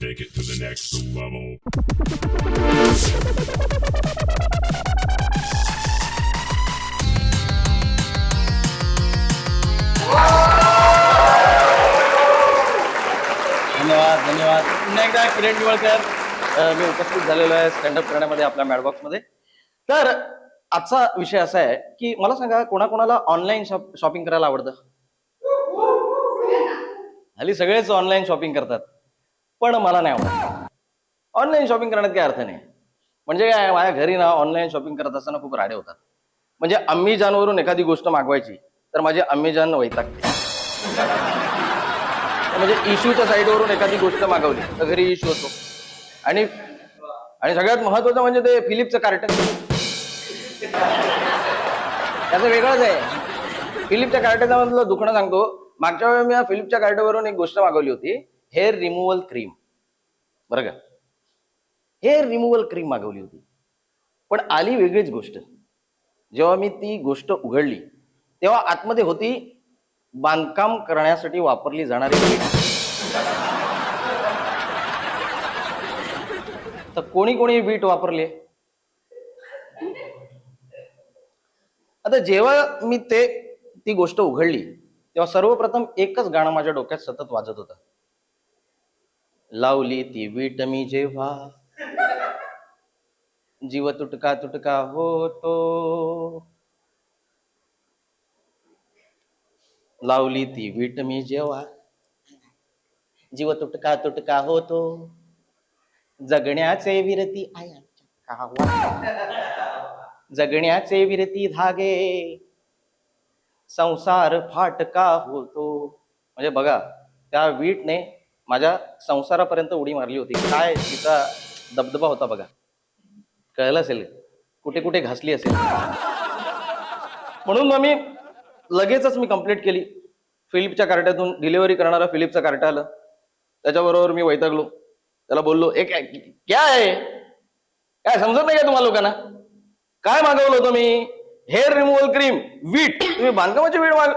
take it to the next level. धन्यवाद धन्यवाद. पुन्हा एकदा किरण निवळकर अ, मी उपस्थित झालेलो आहे स्टँडअप करण्यामध्ये आपल्या मॅडबॉक्समध्ये तर आजचा विषय असा आहे की मला सांगा कोणाकोणाला ऑनलाईन शॉपिंग करायला आवडतं? हल्ली सगळेच ऑनलाईन शॉपिंग करतात. पण मला नाही आवडत. ऑनलाईन शॉपिंग करण्यात काही अर्थ नाही. म्हणजे काय माझ्या घरी ना ऑनलाईन शॉपिंग करत असताना खूप राडे होतात. म्हणजे अम्मीजानवरून एखादी गोष्ट मागवायची तर माझी अम्मीजान वैतागते म्हणजे इश्यूच्या साईडवरून एखादी गोष्ट मागवली तर घरी इश्यू होतो. आणि आणि सगळ्यात महत्वाचं म्हणजे ते फिलिपचं कार्टन. त्याचं वेगळंच आहे. फिलिपच्या कार्टनामधलं दुखणं सांगतो. मागच्या वेळी मी फिलिपच्या कार्टवरून एक गोष्ट मागवली होती. हेअर रिमूव्हल क्रीम बरं का? हेअर रिमूव्हल क्रीम मागवली होती. पण आली वेगळीच गोष्ट. जेव्हा मी ती गोष्ट उघडली तेव्हा आतमध्ये होती बांधकाम करण्यासाठी वापरली जाणारी तर कोणी कोणी वीट वापरले? आता जेव्हा मी ते ती गोष्ट उघडली तेव्हा सर्वप्रथम एकच गाणं माझ्या डोक्यात सतत वाजत होतं. लावली ती वीट मी जेव्हा. जीव तुटका तुटका होतो. लावली ती वीट मी जेव्हा. जीव तुटका तुटका होतो. जगण्याचे विरती आया जगण्याचे विरती धागे. संसार फाटका होतो. म्हणजे बघा त्या वीटने माझ्या संसारापर्यंत उडी मारली होती. काय तिचा दबदबा होता बघा. कळलं असेल. कुठे कुठे घासली असेल. म्हणून मग मी लगेचच मी कंप्लीट केली. फिलिपच्या कार्ट्यातून डिलिव्हरी करणारा फिलिपचं कार्ट आलं. त्याच्याबरोबर मी वैतागलो. त्याला बोललो एक क्या आहे काय समजत नाही का तुम्हाला लोकांना? काय मागवलं होतं मी हेअर रिमूव्हल क्रीम वीट तुम्ही बांधकामाची वीट माग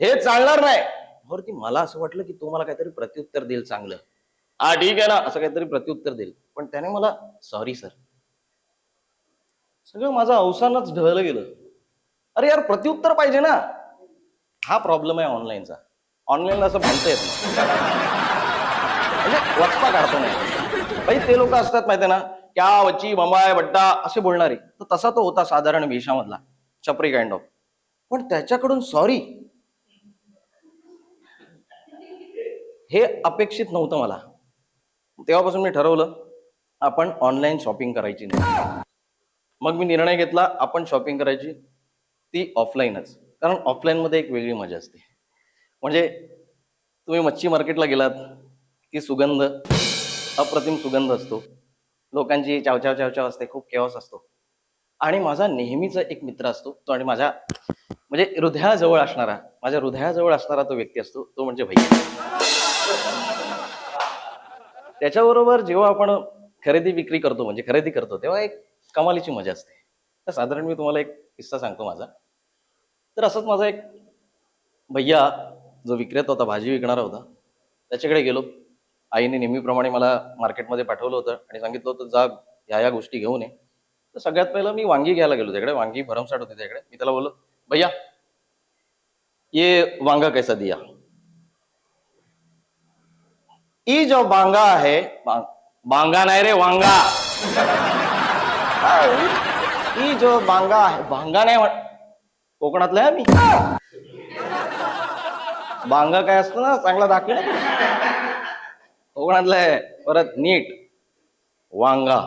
हे चालणार नाही. वरती मला असं वाटलं की तो मला काहीतरी प्रत्युत्तर देईल चांगलं. हा ठीक आहे ना असं काहीतरी प्रत्युत्तर देईल. पण त्याने मला सॉरी सर सगळं माझं अवसानच ढळलं गेलं. अरे यार प्रत्युत्तर पाहिजे ना. हा प्रॉब्लेम आहे ऑनलाईनचा ऑनलाईन असं म्हणता येत म्हणजे वचपा काढतो नाही. भाई ते लोक असतात माहिती ना क्या वच्ची बंबाय बट्टा असे बोलणारे. तर तसा तो होता साधारण वेशामधला. चपरी काइंड ऑफ पण त्याच्याकडून सॉरी हे अपेक्षित नव्हतं मला. तेव्हापासून मी ठरवलं आपण ऑनलाईन शॉपिंग करायची नाही. मग मी निर्णय घेतला आपण शॉपिंग करायची. ती ऑफलाईनच कारण ऑफलाईनमध्ये एक वेगळी मजा असते. म्हणजे तुम्ही मच्छी मार्केटला गेलात की सुगंध अप्रतिम सुगंध असतो. लोकांची चावचाव चावचाव असते खूप केवस असतो. आणि माझा नेहमीचा एक मित्र असतो तो आणि माझ्या म्हणजे हृदयाजवळ असणारा माझ्या हृदयाजवळ असणारा तो व्यक्ती असतो तो म्हणजे भैया त्याच्याबरोबर जेव्हा आपण खरेदी विक्री करतो म्हणजे खरेदी करतो तेव्हा एक कमालीची मजा असते. तर साधारण मी तुम्हाला एक किस्सा सांगतो माझा. तर असंच माझा एक भैया जो विक्रेता होता भाजी विकणारा होता त्याच्याकडे गेलो. आईने नेहमीप्रमाणे मला मार्केटमध्ये पाठवलं होतं आणि सांगितलं होतं जा ह्या या गोष्टी घेऊन ये. तर सगळ्यात पहिलं मी वांगी घ्यायला गेलो त्याकडे. वांगी भरमसाठ होती त्याकडे. मी त्याला बोललो भैया ये वांगा कैसा दिया? ई जो बांगा है बां- बांगा नाही रे वांगा. ई जो बांगा आहे बांगा नाही कोकणातला आहे मी. बांगा काय असतं ना चांगला दाखव कोकणातलं आहे परत नीट. वांगा.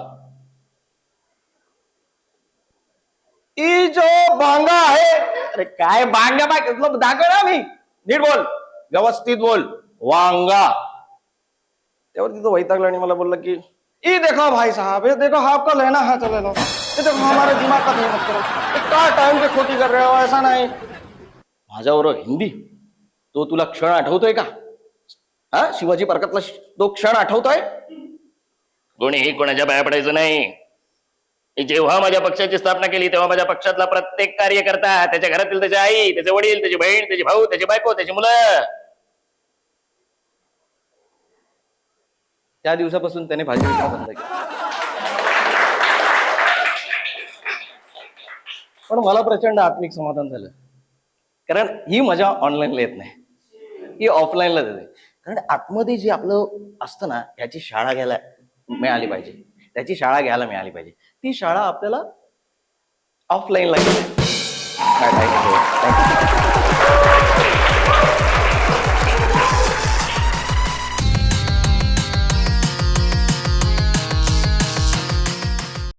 ई जो बांगा आहे अरे काय बांगा बाय दाखव ना मी. नीट बोल. व्यवस्थित बोल. वांगा. त्यावरती तो वैतागला आणि मला बोलला की ई देखो भाई साहब ये देखो आपका लेना है तो ले लो. ये देखो हमारे दिमाग का मत करो। का टाइम पे खोटी कर रहे हो ऐसा नाही. माझ्याबरोबर हिंदी? तो तुला क्षण आठवतोय का? हा शिवाजी पार्कातला तो क्षण आठवतोय? कोणीही कोणाच्या बाया पडायचं नाही. जेव्हा माझ्या पक्षाची स्थापना केली तेव्हा माझ्या पक्षातला प्रत्येक कार्यकर्ता त्याच्या घरातील त्याची आई त्याचे वडील त्याची बहीण त्याची भाऊ त्याची बायको त्याची मुलं त्या दिवसापासून त्याने भाजी विकणं बंद केलं. पण मला प्रचंड आत्मिक समाधान झालं. कारण ही मजा ऑनलाईनला येत नाही. ही ऑफलाईनला येते कारण आतमध्ये जे आपलं असतं ना याची शाळा घ्यायला मिळाली पाहिजे. त्याची शाळा घ्यायला मिळाली पाहिजे. ती शाळा आपल्याला ऑफलाईनला